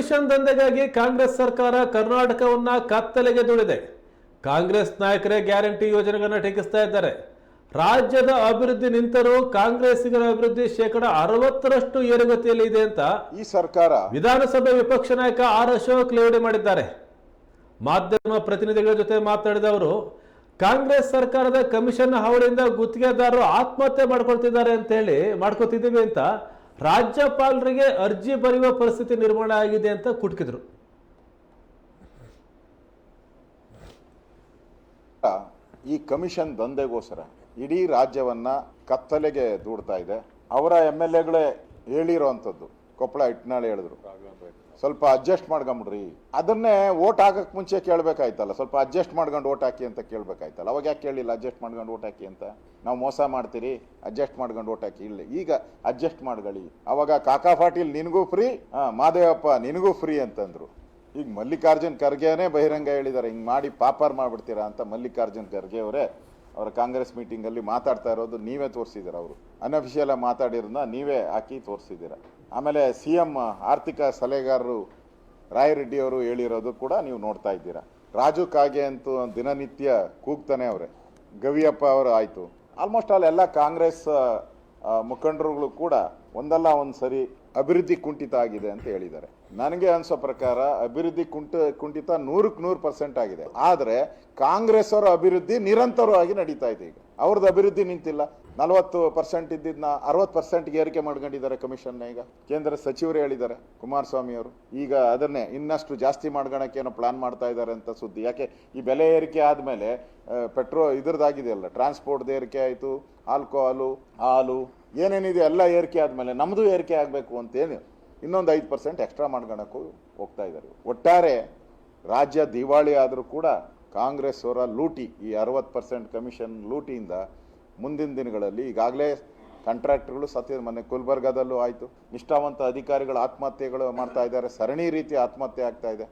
Commission ದಂಧೆಗಾಗಿ Congress ಸರ್ಕಾರ ಕರ್ನಾಟಕವನ್ನ ಕತ್ತಲೆಗೆ ದುಡಿದೆ. ಕಾಂಗ್ರೆಸ್ ನಾಯಕರೇ guarantee ಯೋಜನೆಗಳನ್ನ ಟೀಕಿಸ್ತಾ ಇದ್ದಾರೆ. ರಾಜ್ಯದ ಅಭಿವೃದ್ಧಿ ನಿಂತರೂ ಕಾಂಗ್ರೆಸ್ಸಿಗರ ಅಭಿವೃದ್ಧಿ ಶೇಕಡ ಅರವತ್ತರಷ್ಟು ಏರುಗತಿಯಲ್ಲಿ ಇದೆ ಅಂತ ಈ ಸರ್ಕಾರ ವಿಧಾನಸಭೆ ವಿಪಕ್ಷ ನಾಯಕ ಆರ್ ಅಶೋಕ್ ಲೇವಡಿ ಮಾಡಿದ್ದಾರೆ. ಮಾಧ್ಯಮ ಪ್ರತಿನಿಧಿಗಳ ಜೊತೆ ಮಾತನಾಡಿದ ಅವರು ಕಾಂಗ್ರೆಸ್ ಸರ್ಕಾರದ ಕಮಿಷನ್ ಹಾವಳಿಯಿಂದ ಗುತ್ತಿಗೆದಾರರು ಆತ್ಮಹತ್ಯೆ ಮಾಡ್ಕೊಳ್ತಿದ್ದಾರೆ ಅಂತ ಹೇಳಿ ಮಾಡ್ಕೊತಿದ್ದೀವಿ ಅಂತ ರಾಜ್ಯಪಾಲರಿಗೆ ಅರ್ಜಿ ಬರೆಯುವ ಪರಿಸ್ಥಿತಿ ನಿರ್ಮಾಣ ಆಗಿದೆ ಅಂತ ಕುಟ್ಕಿದ್ರು. ಈ ಕಮಿಷನ್ ದಂಧೆಗೋಸ್ಕರ ಇಡೀ ರಾಜ್ಯವನ್ನ ಕತ್ತಲೆಗೆ ದೂಡ್ತಾ ಇದೆ. ಅವರ ಎಂ ಎಲ್ ಎಗಳೇ ಹೇಳಿರೋಂಥದ್ದು. ಕೊಪ್ಪಳ ಇಟ್ನಾಳೆ ಹೇಳಿದ್ರು. ಸ್ವಲ್ಪ ಅಡ್ಜಸ್ಟ್ ಮಾಡ್ಕೊಂಬಿಡ್ರಿ. ಅದನ್ನೇ ಓಟ್ ಹಾಕಕ್ಕೆ ಮುಂಚೆ ಕೇಳಬೇಕಾಯ್ತಲ್ಲ. ಸ್ವಲ್ಪ ಅಡ್ಜಸ್ಟ್ ಮಾಡ್ಕೊಂಡು ಓಟ್ ಹಾಕಿ ಅಂತ ಕೇಳಬೇಕಾಯ್ತಲ್ಲ. ಅವಾಗ ಯಾಕೆ ಕೇಳಿಲ್ಲ ಅಡ್ಜಸ್ಟ್ ಮಾಡ್ಕೊಂಡು ಓಟ್ ಹಾಕಿ ಅಂತ? ನಾವು ಮೋಸ ಮಾಡ್ತೀರಿ ಅಡ್ಜಸ್ಟ್ ಮಾಡ್ಕೊಂಡು ಓಟ್ ಹಾಕಿ. ಇಲ್ಲ, ಈಗ ಅಡ್ಜಸ್ಟ್ ಮಾಡ್ಕೊಳ್ಳಿ. ಅವಾಗ ಕಾಕಾ ಪಾಟೀಲ್ ನಿನಗೂ ಫ್ರೀ ಮಾದೇವಪ್ಪ ನಿನಗೂ ಫ್ರೀ ಅಂತಂದ್ರು. ಈಗ ಮಲ್ಲಿಕಾರ್ಜುನ್ ಖರ್ಗೆನೇ ಬಹಿರಂಗ ಹೇಳಿದ್ದಾರೆ ಹಿಂಗೆ ಮಾಡಿ ಪಾಪರ್ ಮಾಡಿಬಿಡ್ತೀರಾ ಅಂತ ಮಲ್ಲಿಕಾರ್ಜುನ್ ಖರ್ಗೆ ಅವರೇ, ಅವರ ಕಾಂಗ್ರೆಸ್ ಮೀಟಿಂಗಲ್ಲಿ ಮಾತಾಡ್ತಾ ಇರೋದು ನೀವೇ ತೋರಿಸಿದ್ದೀರ ಅವರು. ಅನ್ಅಫಿಷಿಯಲಾಗಿ ಮಾತಾಡಿರೋದನ್ನ ನೀವೇ ಹಾಕಿ ತೋರಿಸಿದ್ದೀರ ಆಮೇಲೆ ಸಿ ಎಂ ಆರ್ಥಿಕ ಸಲಹೆಗಾರರು ರಾಯರೆಡ್ಡಿಯವರು ಹೇಳಿರೋದು ಕೂಡ ನೀವು ನೋಡ್ತಾ ಇದ್ದೀರಾ. ರಾಜು ಕಾಗೆ ಅಂತೂ ದಿನನಿತ್ಯ ಕೂಗ್ತಾನೆ ಅವರೇ. ಗವಿಯಪ್ಪ ಅವರು ಆಯಿತು. ಆಲ್ಮೋಸ್ಟ್ ಆಲ್ ಎಲ್ಲ ಕಾಂಗ್ರೆಸ್ ಮುಖಂಡರುಗಳು ಕೂಡ ಒಂದಲ್ಲ ಒಂದು ಸರಿ ಅಭಿವೃದ್ಧಿ ಕುಂಠಿತ ಆಗಿದೆ ಅಂತ ಹೇಳಿದ್ದಾರೆ. ನನಗೆ ಅನಿಸೋ ಪ್ರಕಾರ ಅಭಿವೃದ್ಧಿ ಕುಂಠ, ಕುಂಠಿತ ನೂರಕ್ಕೆ ನೂರು ಪರ್ಸೆಂಟ್ ಆಗಿದೆ. ಆದರೆ ಕಾಂಗ್ರೆಸ್ ಅವರ ಅಭಿವೃದ್ಧಿ ನಿರಂತರವಾಗಿ ನಡೀತಾ ಇದೆ ಈಗ. ಅವ್ರದ್ದು ಅಭಿವೃದ್ಧಿ ನಿಂತಿಲ್ಲ. ನಲವತ್ತು ಪರ್ಸೆಂಟ್ ಇದ್ದಿದ್ದನ್ನ ಅರವತ್ತು ಪರ್ಸೆಂಟ್ಗೆ ಏರಿಕೆ ಮಾಡ್ಕೊಂಡಿದ್ದಾರೆ ಕಮಿಷನ್ನ ಈಗ. ಕೇಂದ್ರ ಸಚಿವರು ಹೇಳಿದ್ದಾರೆ ಕುಮಾರಸ್ವಾಮಿ ಅವರು ಈಗ ಅದನ್ನೇ ಇನ್ನಷ್ಟು ಜಾಸ್ತಿ ಮಾಡ್ಕೊಳಕ್ಕೆ ಏನೋ ಪ್ಲಾನ್ ಮಾಡ್ತಾ ಇದ್ದಾರೆ ಅಂತ ಸುದ್ದಿ. ಯಾಕೆ, ಈ ಬೆಲೆ ಏರಿಕೆ ಆದಮೇಲೆ ಪೆಟ್ರೋಲ್ ಇದ್ರದ್ದಾಗಿದೆ ಅಲ್ಲ ಟ್ರಾನ್ಸ್ಪೋರ್ಟ್ದು ಏರಿಕೆ ಆಯಿತು ಆಲ್ಕೋಹಾಲು ಹಾಲು, ಏನೇನಿದೆ ಎಲ್ಲ ಏರಿಕೆ ಆದಮೇಲೆ ನಮ್ಮದು ಏರಿಕೆ ಆಗಬೇಕು ಅಂತೇನು ಇನ್ನೊಂದು ಐದು ಪರ್ಸೆಂಟ್ ಎಕ್ಸ್ಟ್ರಾ ಮಾಡ್ಕೊಳಕ್ಕೂ ಹೋಗ್ತಾ ಇದ್ದಾರೆ. ಒಟ್ಟಾರೆ ರಾಜ್ಯ ದಿವಾಳಿ ಆದರೂ ಕೂಡ ಕಾಂಗ್ರೆಸ್ ಅವರ ಲೂಟಿ, ಈ ಅರವತ್ತು ಪರ್ಸೆಂಟ್ ಕಮಿಷನ್ ಲೂಟಿಯಿಂದ ಮುಂದಿನ ದಿನಗಳಲ್ಲಿ ಈಗಾಗಲೇ ಕಾಂಟ್ರಾಕ್ಟರ್ಗಳು ಸತ್ಯ ಮೊನ್ನೆ ಗುಲ್ಬರ್ಗಾದಲ್ಲೂ ಆಯಿತು. ನಿಷ್ಠಾವಂತ ಅಧಿಕಾರಿಗಳು ಆತ್ಮಹತ್ಯೆಗಳು ಮಾಡ್ತಾ ಇದ್ದಾರೆ. ಸರಣಿ ರೀತಿ ಆತ್ಮಹತ್ಯೆ ಆಗ್ತಾ ಇದೆ.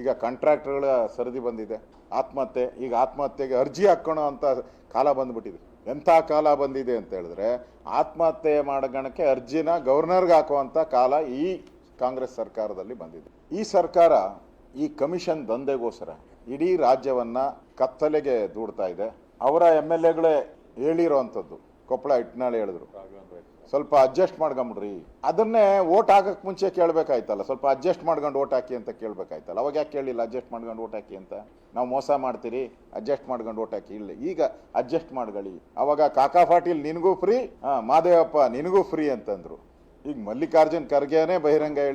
ಈಗ ಕಾಂಟ್ರಾಕ್ಟರ್ಗಳ ಸರದಿ ಬಂದಿದೆ. ಆತ್ಮಹತ್ಯೆ, ಈಗ ಆತ್ಮಹತ್ಯೆಗೆ ಅರ್ಜಿ ಹಾಕೋಣ ಅಂತ ಕಾಲ ಬಂದ್ಬಿಟ್ಟಿದೆ. ಎಂಥ ಕಾಲ ಬಂದಿದೆ ಅಂತ ಹೇಳಿದ್ರೆ ಆತ್ಮಹತ್ಯೆ ಮಾಡಗಣಕ್ಕೆ ಅರ್ಜಿನ ಗವರ್ನರ್ಗೆ ಹಾಕುವಂಥ ಕಾಲ ಈ ಕಾಂಗ್ರೆಸ್ ಸರ್ಕಾರದಲ್ಲಿ ಬಂದಿದೆ. ಈ ಸರ್ಕಾರ ಈ ಕಮಿಷನ್ ದಂಧೆಗೋಸ್ಕರ ಇಡೀ ರಾಜ್ಯವನ್ನು ಕತ್ತಲೆಗೆ ದೂಡ್ತಾ ಇದೆ. ಅವರ ಎಂ ಎಲ್ ಎಗಳೇ ಹೇಳಿರೋಂಥದ್ದು ಕೊಪ್ಪಳ ಇಟ್ನಾಳೆ ಹೇಳಿದ್ರು. ಸ್ವಲ್ಪ ಅಡ್ಜಸ್ಟ್ ಮಾಡ್ಕೊಂಬಿಡ್ರಿ. ಅದನ್ನೇ ಓಟ್ ಹಾಕಕ್ಕೆ ಮುಂಚೆ ಕೇಳಬೇಕಾಯ್ತಲ್ಲ. ಸ್ವಲ್ಪ ಅಡ್ಜಸ್ಟ್ ಮಾಡ್ಕೊಂಡು ಓಟ್ ಹಾಕಿ ಅಂತ ಕೇಳಬೇಕಾಯ್ತಲ್ಲ. ಅವಾಗ ಯಾಕೆ ಕೇಳಿಲ್ಲ ಅಡ್ಜಸ್ಟ್ ಮಾಡ್ಕೊಂಡು ಓಟ್ ಹಾಕಿ ಅಂತ. ನಾವು ಮೋಸ ಮಾಡ್ತೀರಿ ಅಡ್ಜಸ್ಟ್ ಮಾಡ್ಕೊಂಡು ಓಟ್ ಹಾಕಿ. ಇಲ್ಲ ಈಗ ಅಡ್ಜಸ್ಟ್ ಮಾಡ್ಕೊಳ್ಳಿ. ಅವಾಗ ಕಾಕಾ ಪಾಟೀಲ್ ನಿನಗೂ ಫ್ರೀ ಮಾದೇವಪ್ಪ ನಿನಗೂ ಫ್ರೀ ಅಂತಂದ್ರು. ಈಗ ಮಲ್ಲಿಕಾರ್ಜುನ್ ಖರ್ಗೆನೇ ಬಹಿರಂಗ ಹೇಳಿ